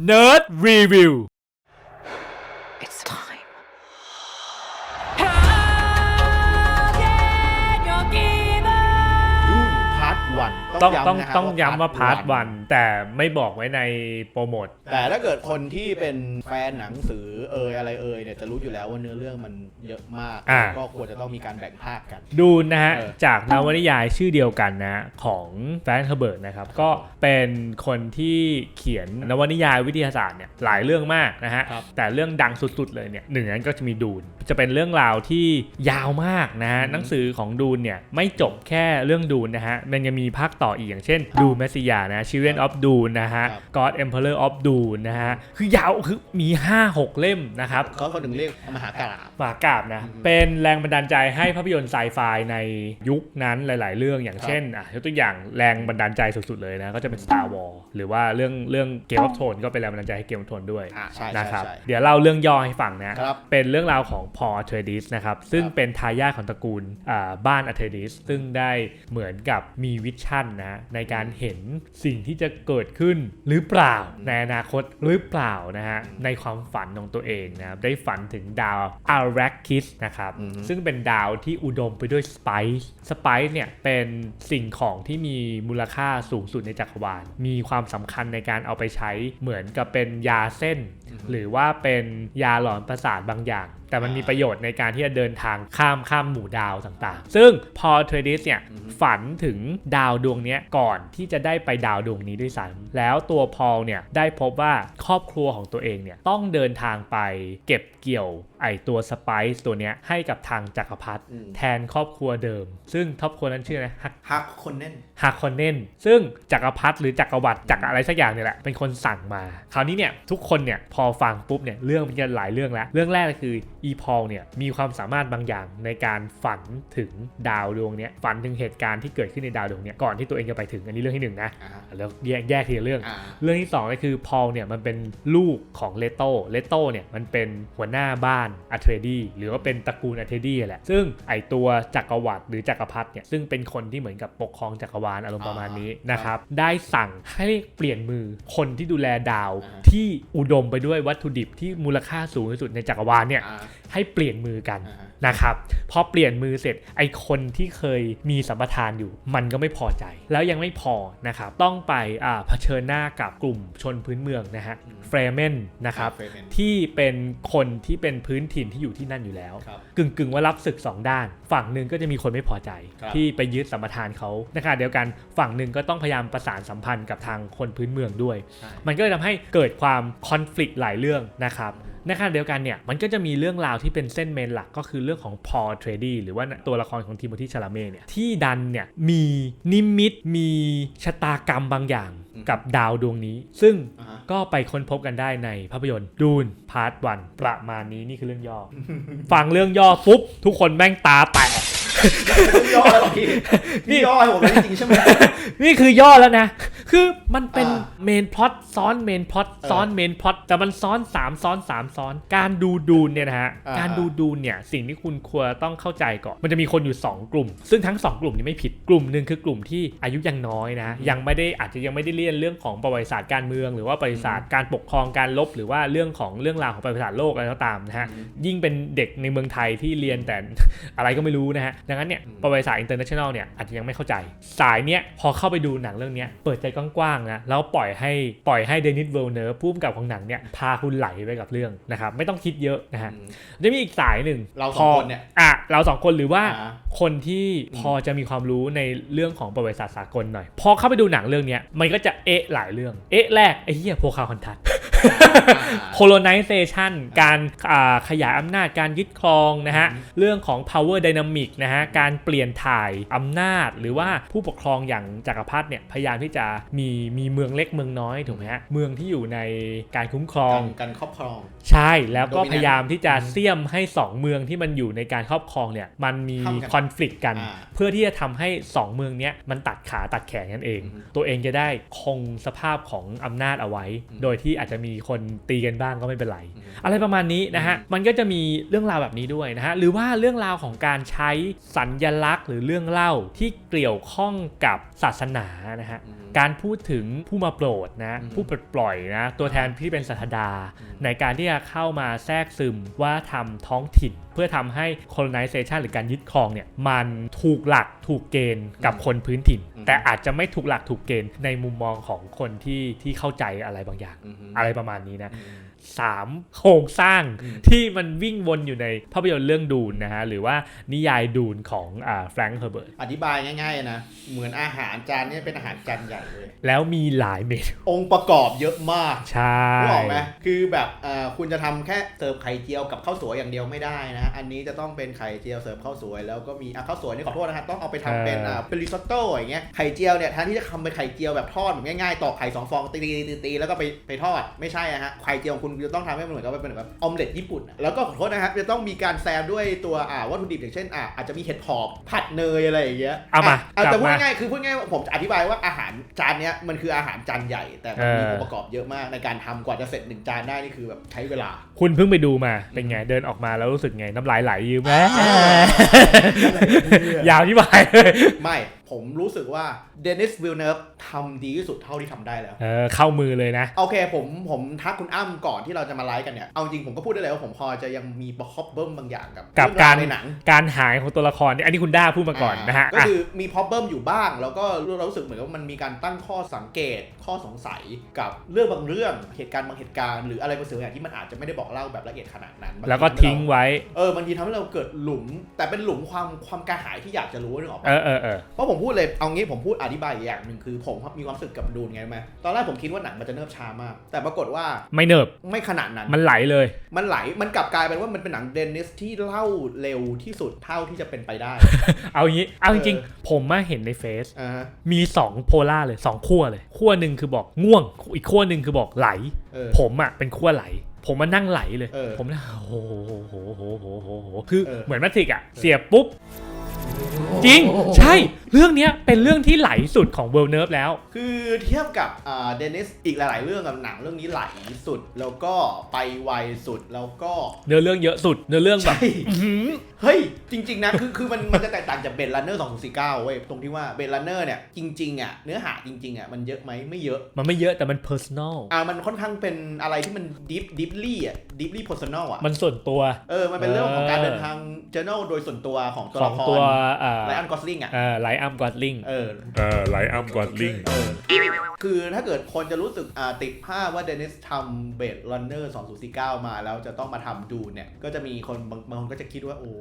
Nerd Review วันต้องย้ำต้องนะครับต้องย้ำว่าพาร์ทวันแต่ไม่บอกไว้ในโปรโมท แต่ถ้าเกิดคนที่เป็นแฟนหนังสือเอยอะไรเอยเนี่ยจะรู้อยู่แล้วว่าเนื้อเรื่องมันเยอะมาก อ่า ก็ควรจะต้องมีการแบ่งภาคกัน ดูนะฮะ เออ จากนวนิยายชื่อเดียวกันนะของแฟรงค์เฮอร์เบิร์ตนะครับ ก็เป็นคนที่เขียนนวนิยายวิทยาศาสตร์เนี่ยหลายเรื่องมากนะฮะ ครับแต่เรื่องดังสุดๆเลยเนี่ยหนึ่งในนั้นก็จะมีดูน จะเป็นเรื่องราวที่ยาวมากนะฮะ หนังสือของดูนเนี่ยไม่จบแค่เรื่องดูนนะฮะ มันยังมีภาคต่ออีกอย่างเช่นดูเมสซิยานะ Children of Dune นะฮะ God Emperor of Dune นะฮะ คือยาวคือมี 5-6 เล่มนะครับเขาเขาถึงเรียกมหากราบหมากราบนะอืมเป็นแรงบันดาลใจให้ภาพยนตร์ไซไฟในยุคนั้นหลาย ๆ เรื่องอย่างครับเช่นอะยกตัวอย่างแรงบันดาลใจสุด ๆ เลยนะ ก็จะเป็น Star Wars หรือว่าเรื่องเรื่องเกม of Thrones ก็เป็นแรงบันดาลใจให้เกม of Thrones ด้วยอ่าใช่นะใช่ครับใช่เดี๋ยวเล่าเรื่องย่อให้ฟังนะครับเป็นเรื่องราวของพอเทรดิสนะครับซึ่งครับเป็นทายาทของตระกูลอ่าบ้านอเทรดิสซึ่งได้เหมือนกับมีวิชั่นนะ ในการเห็นสิ่งที่จะเกิดขึ้นหรือเปล่า ในอนาคตหรือเปล่านะฮะในความฝันของตัวเองนะครับได้ฝันถึงดาวอารักคิสนะครับอืมซึ่งเป็นดาวที่อุดมไปด้วยสไปซ์สไปซ์เนี่ยเป็นสิ่งของที่มีมูลค่าสูงสุดในจักรวาล มีความสำคัญในการเอาไปใช้เหมือนกับเป็นยาเส้น หรือว่าเป็นยาหลอนประสาทบางอย่าง แต่มันมีประโยชน์ในการที่จะเดินทางข้ามข้ามหมู่ดาวต่างๆ ซึ่งพอเทรดิสเนี่ยฝันถึงดาวดวงเนี้ยก่อนที่จะได้ไปดาวดวงนี้ด้วยซ้ำแล้วตัวพอลเนี่ยได้พบว่าครอบครัวของตัวเองเนี่ยต้องเดินทางไปเก็บเกี่ยวไอตัวสไปซ์ตัวเนี้ยให้กับทางจักรพรรดิอืมแทนครอบครัวเดิม ซึ่งครอบครัวนั้นชื่ออะไรฮักฮักคนแน่นฮาคอนเนนซึ่งจักรพรรดิหรือจักรวรรดิจักรอะไรสักอย่างเนี่ยแหละเป็นคนสั่งมา คราวนี้เนี่ยทุกคนเนี่ยพอฟังปุ๊บเนี่ยเรื่องมันจะหลายเรื่องแล้ว เรื่องแรกก็คืออีพอลเนี่ยมีความสามารถบางอย่างในการฝันถึงดาวดวงเนี้ยฝันถึงเหตุการณ์ที่เกิดขึ้นในดาวดวงเนี้ยก่อนที่ตัวเองจะไปถึงอันนี้เรื่องที่หนึ่งนะอ่าแล้วแยกแยกทีละเรื่องอ่าเรื่องที่2ก็คือพอลเนี่ยมันเป็นลูกของเลโตเลโตเนี่ยมันเป็นหัวหน้าบ้านอัเทรดีหรือว่าเป็นตระกูลอัเทรดีแหละซึ่งไอตัวจักรวรรดิหรือจักรพรรดิเนี่ยซึ่งเป็นคนที่เหมือนกับปกครองจักรวาลอารมณ์ประมาณนี้นะครับได้สั่งให้เปลี่ยนมือคนที่ดูแลดาวอ่าที่อุดมไปด้วยวัตถุดิบที่มูลค่าสูงที่สุดในจักรวาลเนี่ยอ่าให้เปลี่ยนมือกันอ่าฮะนะครับพอเปลี่ยนมือเสร็จไอคนที่เคยมีสัมปทานอยู่ มันก็ไม่พอใจ แล้วยังไม่พอนะครับต้องไปอ่าเผชิญหน้ากับกลุ่มชนพื้นเมืองนะฮะเฟรเมนนะครับเฟรมเมนที่เป็นคนที่เป็นพื้นถิ่นที่อยู่ที่นั่นอยู่แล้วครับกึ่งกึ่งๆว่ารับศึก 2 ด้าน ฝั่งหนึ่งก็จะมีคนไม่พอใจครับที่ไปยึดสัมปทานเขาในขณะเดียวกันฝั่งหนึ่งก็ต้องพยายามประสานสัมพันธ์กับทางคนพื้นเมืองด้วยใช่มันก็เลยทำให้เกิดความคอน FLICT หลายเรื่องนะครับ ในขณะเดียวกันเนี่ยมันก็จะมีเรื่องราวที่เป็นเส้นเมนหลักก็คือเรื่องของพอเทรดีหรือว่าตัวละครของทิโมธีชาลาเม่เนี่ยที่ดันเนี่ยมีนิมิตมีชะตากรรมบางอย่างกับดาวดวงนี้ ซึ่งอ่าฮะก็ไปค้นพบกันได้ในภาพยนตร์ดูนพาร์ทวันประมาณนี้นี่คือเรื่องย่อ ฟังเรื่องย่อปุ๊บทุกคนแม่งตาแตก ย่อแล้วเหรอพี่นี่นี่ย่อให้ผมเลยจริงๆใช่ไหมนี่คือย่อแล้วนะ คือมันเป็นอ่าเมนพล็อตซ้อนเมนพล็อตเออซ้อนเมนพล็อตแต่มันซ้อน3ซ้อน3ซ้อน การดูดูนเนี่ยนะฮะอ่าการดูดูนเนี่ยสิ่งที่คุณควรต้องเข้าใจก่อน มันจะมีคนอยู่ 2 กลุ่ม ซึ่งทั้ง 2 กลุ่มนี้ไม่ผิดกลุ่มหนึ่งคือกลุ่มที่อายุยังน้อยนะ ยังไม่ได้อาจจะยังไม่ได้เรียนเรื่องของประวัติศาสตร์การเมือง หรือว่าประวัติศาสตร์การปกครองการลบ หรือว่าเรื่องของเรื่องราวของประวัติศาสตร์โลกอะไรก็ตามนะฮะยิ่งเป็นเด็กในเมืองไทยที่เรียนแต่อะไรก็ไม่รู้นะฮะดังนั้นเนี่ยอืมประวัติศาสตร์อินเตอร์เนชั่นแนลเนี่ยอาจจะยังไม่เข้าใจ สายเนี้ยพอเข้าไปดูหนังเรื่องเนี้ยเปิดใจกว้างๆนะแล้วปล่อยให้ปล่อยให้เดนิสเวลเนอร์ผู้กำกับของหนังเนี่ยพาคุณไหลไปกับเรื่องนะครับไม่ต้องคิดเยอะนะฮะอืมจะมีอีกสายหนึ่งเราสองพคนเนี่ยอะเราสองคนหรือว่าอ่าคนที่พอจะมีความรู้ในเรื่องของประวัติศาสตร์สากลหน่อย พอเข้าไปดูหนังเรื่องเนี้ยมันก็จะเอะหลายเรื่องเอะแรกไอ้เหี้ยโพคาฮอนทัส colonization การอ่าขยายอำนาจการยึดครองนะฮะ เรื่องของ power dynamic นะฮะ การเปลี่ยนถ่ายอำนาจ หรือว่าผู้ปกครองอย่างจักรพรรดิเนี่ยพยายามที่จะมีมีเมืองเล็กเมืองน้อยถูกไหมฮะ เมืองที่อยู่ในการคุ้มครองการการครอบครอง ใช่แล้วก็ Dominant พยายามที่จะเสี่ยมให้ 2 เมืองที่มันอยู่ในการครอบครองเนี่ยมันมีเข้ากันคอน FLICT กันอ่าเพื่อที่จะทำให้ 2 เมืองเนี้ยมันตัดขาตัดแขนกันเองอือฮึตัวเองจะได้คงสภาพของอำนาจเอาไว้อืมโดยที่อาจจะมีคนตีกันบ้างก็ไม่เป็นไรอืมอะไรประมาณนี้นะฮะ มันก็จะมีเรื่องราวแบบนี้ด้วยนะฮะ หรือว่าเรื่องราวของการใช้สัญญลักษณ์ หรือเรื่องเล่าที่เกี่ยวข้องกับศาสนานะฮะอืม การพูดถึงผู้มาโปรดนะอืมผู้ปลดปล่อยนะตัวแทนที่เป็นสัทดาอืมในการที่จะเข้ามาแทรกซึมว่าทำท้องถิ่น เพื่อทำให้ colonization หรือการยึดครองเนี่ยมันถูกหลักถูกเกณฑ์กับคนพื้นถิ่นอืมแต่อาจจะไม่ถูกหลักถูกเกณฑ์ในมุมมองของคนที่ที่เข้าใจอะไรบางอย่างอือฮึอะไรประมาณนี้นะ อืมสามโครงสร้างอืมที่มันวิ่งวนอยู่ในภาพยนตร์เรื่องดูนนะฮะ หรือว่านิยายดูนของอ่าแฟรงค์เฮอร์เบิร์ตอธิบายง่ายๆนะ เหมือนอาหารจานเนี้เป็นอาหารจานใหญ่เลย แล้วมีหลายเมนูองค์ประกอบเยอะมากใช่นึกออกไหมคือแบบเอ่อคุณจะทำแค่เสิร์ฟไข่เจียวกับข้าวสวยอย่างเดียวไม่ได้นะ อันนี้จะต้องเป็นไข่เจียวเสิร์ฟข้าวสวย แล้วก็มีอะข้าวสวยนี่ขอโทษนะครับต้องเอาไปทำเป็นอ่าเป็นริซอตโต้อย่างเงี้ยไข่เจียวเนี่ยแทนที่จะทำเป็นไข่เจียวแบบทอดแบบง่ายๆตอกไข่สองฟองตีๆตีๆแล้วก็ไปไปทอดไม่ใช่อะฮะไข่เจียวของคุณจะต้องทำให้มันเหมือนกับว่าเป็นแบบออมเล็ตญี่ปุ่นอะแล้วก็ขอโทษนะครับจะต้องมีการแซมด้วยตัวอ่าวัตถุดิบอย่างเช่นอ่าอาจจะมีเห็ดหอมผัดเนยอะไรอย่างเงี้ยเอามาอะแต่กลับพูดมาง่ายๆคือพูดง่ายๆว่าผมจะอธิบายว่าอาหารจานเนี้ยมันคืออาหารจานใหญ่ แต่มันมีเออ องค์ประกอบเยอะมากในการทำกว่าจะเสร็จหนึ่งจานได้นี่คือแบบใช้เวลา คุณเพิ่งไปดูมาเป็นไงเดินออกมาแล้วรู้สึกไงน้ำลายไหลยืมแม่ยาวที่บายเลย ไม่ ผมรู้สึกว่าเดนิสวิลเนฟทำดีที่สุดเท่าที่ทำได้แล้ว เออเข้ามือเลยนะ โอเคผมผมทักคุณอ้ำก่อนที่เราจะมาไลฟ์กันเนี่ย เอาจริงผมก็พูดได้เลยว่าผมพอจะยังมีประคอบเบิ้มบางอย่างกับกับเองวการในหนัง การหายของตัวละครเนี่ยอันนี้คุณด้าพูดมาก่อนนะฮะ ก็อะคือมีพอเบิ้มอยู่บ้าง แล้วก็เรารู้สึกเหมือนว่ามันมีการตั้งข้อสังเกตข้อสงสัยกับเรื่องบางเรื่องเหตุการณ์บางเหตุการณ์หรืออะไรบางสิ่งบางอย่างที่มันอาจจะไม่ได้บอกเล่าแบบละเอียดขนาดนั้นบางทีแล้วก็ทำให้ทิ้งเราไว้ เออบางทีทำให้เราเกิดหลุม แต่เป็นหลุมความความกระหายที่อยากจะรู้นึกออกปะเออเออเออเพราะผมพูดเลยเอางี้ผมพูดอธิบายอีกอย่างหนึ่งคือ ผมมีความรู้สึกกับดูนไงรู้ไหมตอนแรกผมคิดว่าหนังมันจะเนิบช้ามาก แต่ปรากฏว่าไม่เนิบไม่ขนาดนั้น มันไหลเลย มันไหลมันกลับกลายเป็นว่ามันเป็นหนังเดนนิสที่เล่าเร็วที่สุดเท่าที่จะเป็นไปได้ เอางี้เอาจริงเออๆผมมาเห็นในเฟซอ่าฮะมี2โพล่าเลย2ขั้วเลยขั้วหนึ่งคือบอกง่วง อีกขั้วหนึ่งคือบอกไหลเออผมอะเป็นขั้วไหลผมมานั่งไหลเลยเออผมนะโอ้โหโหโหโหโหโหคือเออเหมือนแมทริกอะเสียบปุ๊บ จริง ใช่เรื่องเนี้ยเป็นเรื่องที่ไหลสุดของเวลเนิร์ฟแล้ว คือเทียบกับอ่าเดนิสอีกหลาย ๆ เรื่องกับหนังเรื่องนี้ไหลสุดแล้วก็ไปไวสุดแล้วก็เนื้อเรื่องเยอะสุดเนื้อเรื่องแบบใช่เฮ้ย จริง ๆ นะ คือคือมันมันจะแตกต่างจากเบ d ลันเนอร์2049เว้ย ตรงที่ว่าเบ d ลันเนอร์เนี่ยจริง ๆ อะ เนื้อหาจริง ๆ อะ มันเยอะไหมไม่เยอะ มันไม่เยอะแต่มัน personal อ่ามันค่อนข้างเป็นอะไรที่มัน deep deeply อะ deeply personal อะมันส่วนตัว เออมันเป็นเรื่องของการเออเดินทาง journal โดยส่วนตัวของตัวขอละงคตัวรเอ่อไลออนกอสลิงอะเอ่อไลอัมกอดลิงเออเออไลอัมกอดลิงเออคือถ้าเกิดคนจะรู้สึกอ่าติดภาพว่าเดนิสทำเบ d ลันเนอร์2049 มาแล้วจะต้องมาทำดูเนี่ย ก็จะมีคนบางบางคนก็จะคิดว่า โอ้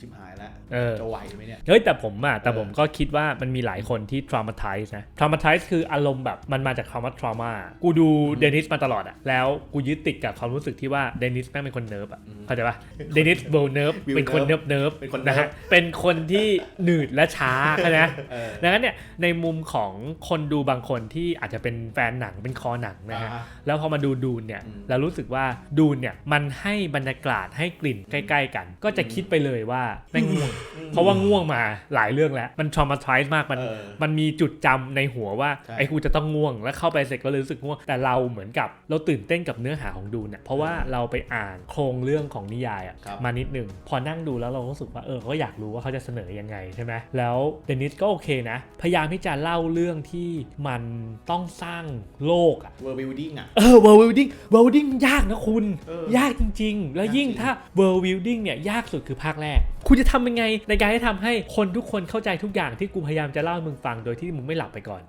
ชิบหายแล้วเออจะไหวไหมเนี่ย เฮ้ย แต่ผมอะแต่เออผมก็คิดว่ามันมีหลายคนที่ traumatize นะ traumatize คืออารมณ์แบบมันมาจากคำว่า trauma กูดูเดนิสมาตลอดอะแล้วกูยึดติดกับความรู้สึกที่ว่าเดนิสแม่งเป็นคนเนิร์ฟอะเข้าใจปะเดนิสเบลเนิร์ฟ Will เป็นคนเนิร์ฟเนิร์ฟเป็นคนนะเนิร์ฮะฟเป็นคนที่หนืดและช้าเข้าใจไหมเออดังนั้นเนี่ยในมุมของคนดูบางคนที่อาจจะเป็นแฟนหนังเป็นคอหนังนะฮะอ่าแล้วพอมาดูดูนเนี่ยอืมเรารู้สึกว่าดูนเนี่ยมันให้บรรยากาศให้กลิ่นใกล้ ๆ กัน ก็จะคิดไปเลยว่าแม่งง่วงเพราะว่าง่วงมาหลายเรื่องแล้ว มัน traumatize มากมันเออมันมีจุดจำในหัวว่าใช่ไอ้กูจะต้องง่วงแล้วเข้าไปเสร็จก็เลยรู้สึกง่วงแต่เราเหมือนกับเราตื่นเต้นกับเนื้อหาของดูนเนี่ยเพราะว่าเราไปอ่านโครงเรื่องของนิยายอะครับมานิดหนึ่งพอนั่งดูแล้วเรารู้สึกว่าเออเขาอยากรู้ว่าเขาจะเสนอยังไงใช่ไหมแล้วเดนิสก็โอเคนะ พยายามที่จะเล่าเรื่องที่มันต้องสร้างโลกอะ เวอร์บิวดิ้งอะ เออ world building world building ยากนะคุณ เออยากจริง ๆ แล้วยิ่งยากจริง ถ้า world building เนี่ยยากสุดคือภาคแรก คุณจะทำยังไงในการที่ทำให้คนทุกคนเข้าใจทุกอย่างที่กูพยายามจะเล่าให้มึงฟังโดยที่มึงไม่หลับไปก่อน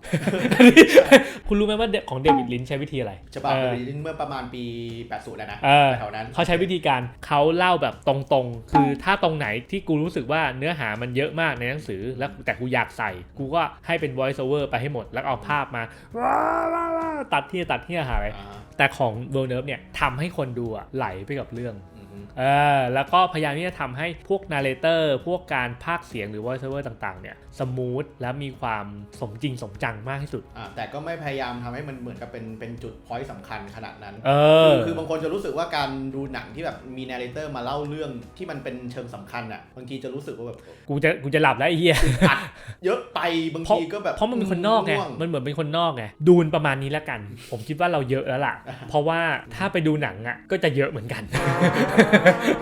คุณรู้ไหมว่าของเดวิดลินช์ใช้วิธีอะไรฉบับเออเดนิสเมื่อประมาณปี 80 แล้วนะเออ แถวนั้น เขาใช้วิธีการเขาเล่าแบบตรงๆ คือถ้าตรงไหนที่กูรู้สึกว่าเนื้อหามันเยอะมากในหนังสือแล้วแต่กูอยากใส่ กูก็ให้เป็น voice over ไปให้หมด แล้วเอาภาพมาว้าวว้าวว้าวตัดที่ตัดที่หาอะไรอ่าแต่ของ World Nerve เนี่ยทำให้คนดูอะไหลไปกับเรื่องอือฮึ เออแล้วก็พยายามที่จะทำให้พวกนาร์เรเตอร์พวกการพากย์เสียงหรือ voice over ต่างๆเนี่ยสมูทและมีความสมจริงสมจังมากที่สุด อ่าแต่ก็ไม่พยายามทำให้มันเหมือนกับเป็นเป็นจุดพอยต์สำคัญขนาดนั้นเอคืออ คือบางคนจะรู้สึกว่าการดูหนังที่แบบมีนาร์เรเตอร์มาเล่าเรื่องที่มันเป็นเชิงสำคัญอะบางทีจะรู้สึกว่าแบบกูจะกูจะหลับแล้วไอ้เหี้ย อัดเยอะไปบางเพราะทีก็แบบเพราะมันเป็นคนนอกไงง่วมันเหมือนเป็นคนนอกไง ดูนประมาณนี้แล้วกัน ผมคิดว่าเราเยอะแล้วล่ะ เพราะว่าถ้าไปดูหนังอะก็จะเยอะเหมือนกัน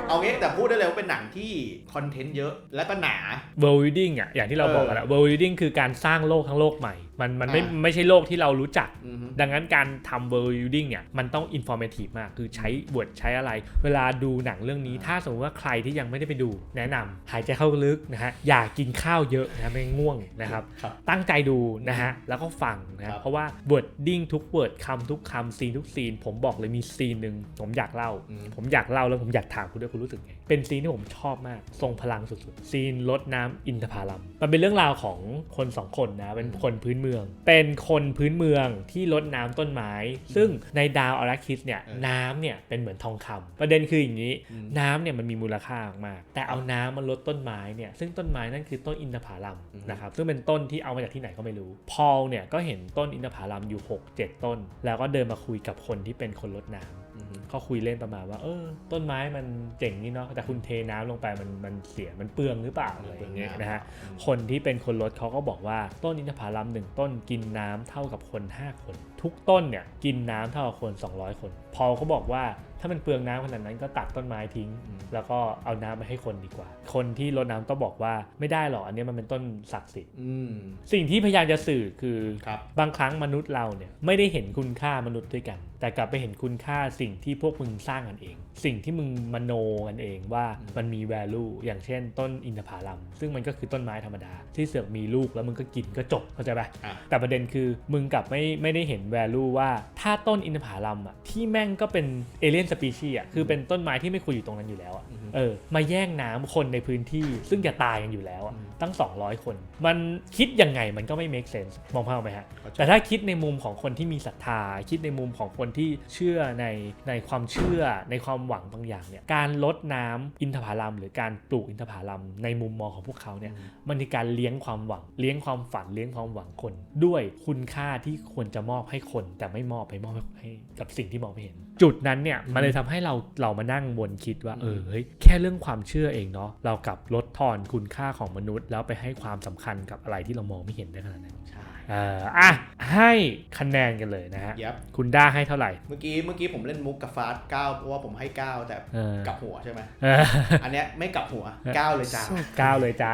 เอางี้แต่พูดได้เลยว่าเป็นหนังที่คอนเทนต์เยอะและก็หนา world building อะอย่างที่เราบอกกันอะ world building คือการสร้างโลกทั้งโลกใหม่ มันมันไม่อ่า ไม่ใช่โลกที่เรารู้จัก อือฮึ ดังนั้นการทำ world building เนี่ยมันต้อง informative มาก คือใช้ word ใช้อะไร เวลาดูหนังเรื่องนี้ ถ้าสมมติว่าใครที่ยังไม่ได้ไปดู แนะนำหายใจเข้าลึกนะฮะ อย่ากินข้าวเยอะนะฮะไม่งั้นง่วงนะครับ ครับ ตั้งใจดูนะฮะ แล้วก็ฟังนะคครัรับบ เพราะว่า wording ทุก word คำทุกคำซีนทุกซีน ผมบอกเลยมีซีนหนึ่งผมอยากเล่า อืม ผมอยากเล่าแล้วผมอยากถามคุณด้วยคุณรู้สึกไง เป็นซีนที่ผมชอบมาก ทรงพลังสุดๆ ซีนรดน้ำอินทผลัม มันเป็นเรื่องราวของคนสองคนนะ เป็นคนพื้นเมืองเป็นคนพื้นเมืองที่รดน้ำต้นไม้ ซึ่งในดาวอาราคิสเนี่ยเออน้ำเนี่ยเป็นเหมือนทองคำประเด็นคืออย่างนี้อืมน้ำเนี่ยมันมีมูลค่ามากๆแต่เอาน้ำมาลดต้นไม้เนี่ยซึ่งต้นไม้นั่นคือต้นอินทผลัมอืมนะครับซึ่งเป็นต้นที่เอามาจากที่ไหนก็ไม่รู้ พอลเนี่ยก็เห็นต้นอินทผลัมอยู่ 6-7 ต้น แล้วก็เดินมาคุยกับคนที่เป็นคนรดน้ำอือฮึ เขาคุยเล่นประมาณว่า เออ ต้นไม้มันเจ๋งนี่เนาะแต่คุณเทน้ำลงไปมันมันเสียมันเปลืองหรือเปล่าอะไรอย่างเงี้ยนะฮะคนที่เป็นคนรถเขาก็บอกว่าต้นอินทผลัมหนึ่งต้นกินน้ำเท่ากับคน 5 คนทุกต้นเนี่ยกินน้ำเท่ากับคน 200 คน พอเขาบอกว่าถ้ามันเปลืองน้ำขนาดนั้นก็ตัดต้นไม้ทิ้งอืมแล้วก็เอาน้ำไปให้คนดีกว่า คนที่รดน้ำก็บอกว่าไม่ได้หรอกอันเนี้ยมันเป็นต้นศักดิ์สิทธิ์อืมสิ่งที่พยายามจะสื่อคือครับบางครั้งมนุษย์เราเนี่ยไม่ได้เห็นคุณค่ามนุษย์ด้วยกัน แต่กลับไปเห็นคุณค่าสิ่งที่พวกมึงสร้างกันเอง สิ่งที่มึงมโนกันเองว่ามันมี value อย่างเช่น ต้นอินทผลัมซึ่งมันก็คือต้นไม้ธรรมดา ที่เสือกมีลูกแล้วมึงก็กินก็จบเข้าใจปะอะแต่ประเด็นคือมึงกลับไม่ไม่ได้เห็น value ว่าถ้าต้นอินทผลัมอะที่แม่งก็เป็นเอเลียนสปีชีส์อะคือเป็นต้นไม้ที่ไม่ควรอยู่ตรงนั้นอยู่แล้วอะอือฮึเออมาแย่งน้ำคนในพื้นที่ ซึ่งจะตายกันอยู่แล้วอะอืมตั้ง 200 คน มันคิดยังไงมันก็ไม่ make sense มองภาพออกไหมฮะเข้าใจแต่ถ้าคิดในมุมของคนที่มีศรัทธา คิดในมุมของคนที่เชื่อในในความเชื่อในความหวังบางอย่างเนี่ยการลดน้ำอินทผลัม หรือการปลูกอินทผลัมในมุมมองของพวกเขาเนี่ยมันคือการเลี้ยงความหวัง เลี้ยงความฝันเลี้ยงความหวังคน ด้วยคุณค่าที่ควรจะมอบให้คนแต่ไม่มอบไปมอบให้กับสิ่งที่มองไม่เห็น จุดนั้นเนี่ยมันเลยทำให้เราเรามานั่งวนคิดว่าเออเฮ้ยแค่เรื่องความเชื่อเองเนาะเรากลับลดทอนคุณค่าของมนุษย์ แล้วไปให้ความสำคัญกับอะไรที่เรามองไม่เห็นได้ขนาดนั้นใช่เอ่ออะให้คะแนนกันเลยนะฮะยับคุณด้าให้เท่าไหร่ เมื่อกี้เมื่อกี้ผมเล่นมุกกับฟาสเก้าเพราะว่าผมให้เก้าแต่เออกลับหัวใช่ไหมเอออันเนี้ยไม่กลับหัวเก้าเลยจ้าเก้าเลยจ้า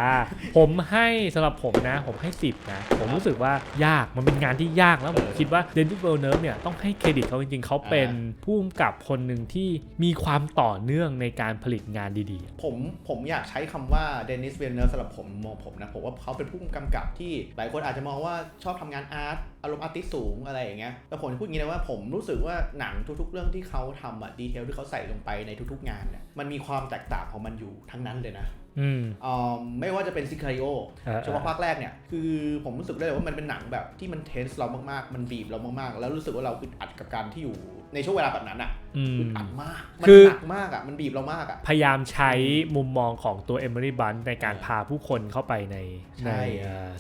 ผมให้สำหรับผมนะ ผมให้10นะ ผมรู้สึกว่ายากมันเป็นงานที่ยากแล้วผมคิดว่าเดน i ิ v เ l ลเนิร์ฟเนี่ยต้องให้เครดิตเขาจริงๆเขาเป็นผู้กำกับคนหนึ่งที่มีความต่อเนื่องในการผลิตงานดีๆ ผมผมอยากใช้คำว่าเดนิสเวนเนอร์สำหรับผมมองผมนะผมว่าเขาเป็นผู้กำกับที่หลายคนอาจจะมองว่าชอบทำงานอาร์ตอารมณ์อาร์ติสูงอะไรอย่างเงี้ยแต่ผมจะพูดอย่างนี้นะว่าผมรู้สึกว่าหนังทุกๆ เรื่องที่เขาทำอะดีเทลที่เขาใส่ลงไปในทุกๆ งานเนี่ยมันมีความแตกต่างของมันอยู่ทั้งนั้นเลยนะ ไม่ว่าจะเป็นซิคาริโอเออเฉพาะภาคแรกเนี่ย คือผมรู้สึกได้เลยว่ามันเป็นหนังแบบที่มันเทนส์เรามากๆ มันบีบเรามากๆ แล้วรู้สึกว่าเราอึดอัดกับการที่อยู่ในช่วงเวลาแบบนั้นอะ อืมอึดอัดมาก มันคือหนักมากอะ มันบีบเรามากอะ พยายามใช้มุมมองของตัวเอมิลี่บันในการพาผู้คนเข้าไปในใช่ใน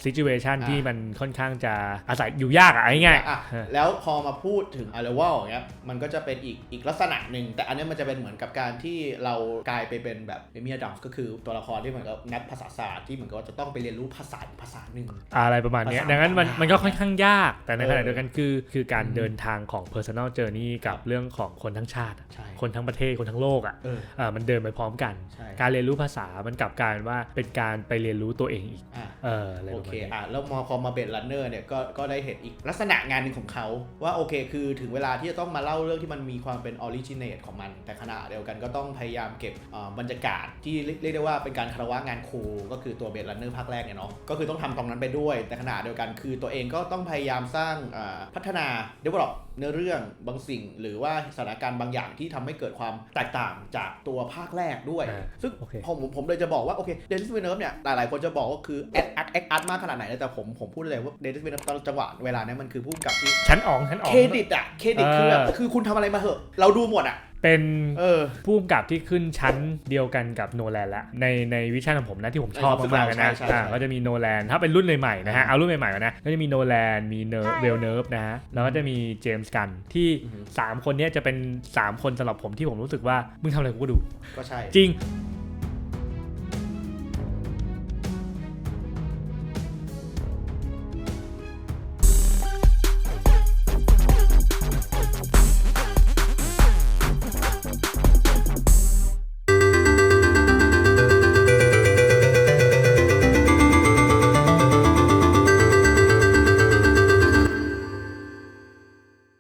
ซิจูเอชันอ่าที่มันค่อนข้างจะอาศัยอยู่ยากอะไอ้ง่ายอะๆเออแล้วพอมาพูดถึง a r r i v a l อย่างเงี้ยมันก็จะเป็นอีกอีกลักษณะหนึ่ง แต่อันเนี้ยมันจะเป็นเหมือนกับการที่เรากลายไปเป็นแบบเอเมียดัมก็คือตัวละครที่เหมือนกับนักภาษาศาสตร์ที่เหมือนกับว่าจะต้องไปเรียนรู้ภาษาอีกภาษาหนึ่งอะไรประมาณเนี้ยภาษาดังนั้นมันต่างๆมันก็ค่อนข้างยากแต่ในเออขณะเดียวกันคือคือการอืมเดินทางของ personal journey กับครับเรื่องของคนทั้งชาติอะใช่คนทั้งประเทศคนทั้งโลกอะเออเออมันเดินไปพร้อมกันใช่การเรียนรู้ภาษามันกลับกลายเป็นว่าเป็นการไปเรียนรู้ตัวเองอีกอะเอออะไรโอประเคมาณนี้อะแล้วมอพอมาเบดลันเนอร์เนี่ยก็ก็ได้เห็นอีกลักษณะงานหนึ่งของเขาว่าโอเค คือถึงเวลาที่จะต้องมาเล่าเรื่องที่มันมีความเป็นออริจิน t e ของมัน แต่ขณะเดียวกันก็ต้องพยายามเก็บอ่าบรรยากาศที่เรียกเรียกได้ว่าเป็นการคารวะงานครูก็คือตัวเบดลันเนอร์ภาคแรกเนี่ยเนาะก็คือต้องทำตรงนั้นไปด้วย แต่ขณะเดียวกันคือตัวเองก็ต้องพยายามสร้างอ่าพัฒนา develop เนื้อเรื่องบางสิ่ง หรือว่าสถานการณ์บางอย่างที่ทำให้เกิดความแตกต่างจากตัวภาคแรกด้วยอ่าซึ่งโอเคผมผมผมเลยจะบอกว่าโอเคเดนิสเวเนิร์ฟเนี่ยหลายๆคนจะบอกว่าคือแอดแอดแอดอาร์ตมากขนาดไหนนะแต่ผมผมพูดเลยว่าเดนิสเวเนิร์ฟตอนจังหวะเวลาเนี้ยมันคือผู้กำกับที่ชั้นอ๋องชั้นอ๋องเครดิตอะเครดิตคือแบบเออคือคุณทำอะไรมาเหอะ เราดูหมดอะ เป็นเออผู้กำกับที่ขึ้นชั้นเดียวกันกับโนแลนละในในวิชั่นของผมนะที่ผมชอบในความรู้สึกมากๆเลยนะเราใช่ใช่อ่าใช่ก็จะมีโนแลนถ้าเป็นรุ่นใหม่ๆนะฮะอ่าเอารุ่นใหม่ๆก่อนนะก็จะมีโนแลนมีเนอร์เวลเนิร์ฟนะฮะแล้วก็จะมีเจมส์กันที่อือฮึ3คนเนี้ยจะเป็น 3 คนสำหรับผมที่ผมรู้สึกว่ามึงทำอะไรกูก็ดูก็ใช่จริง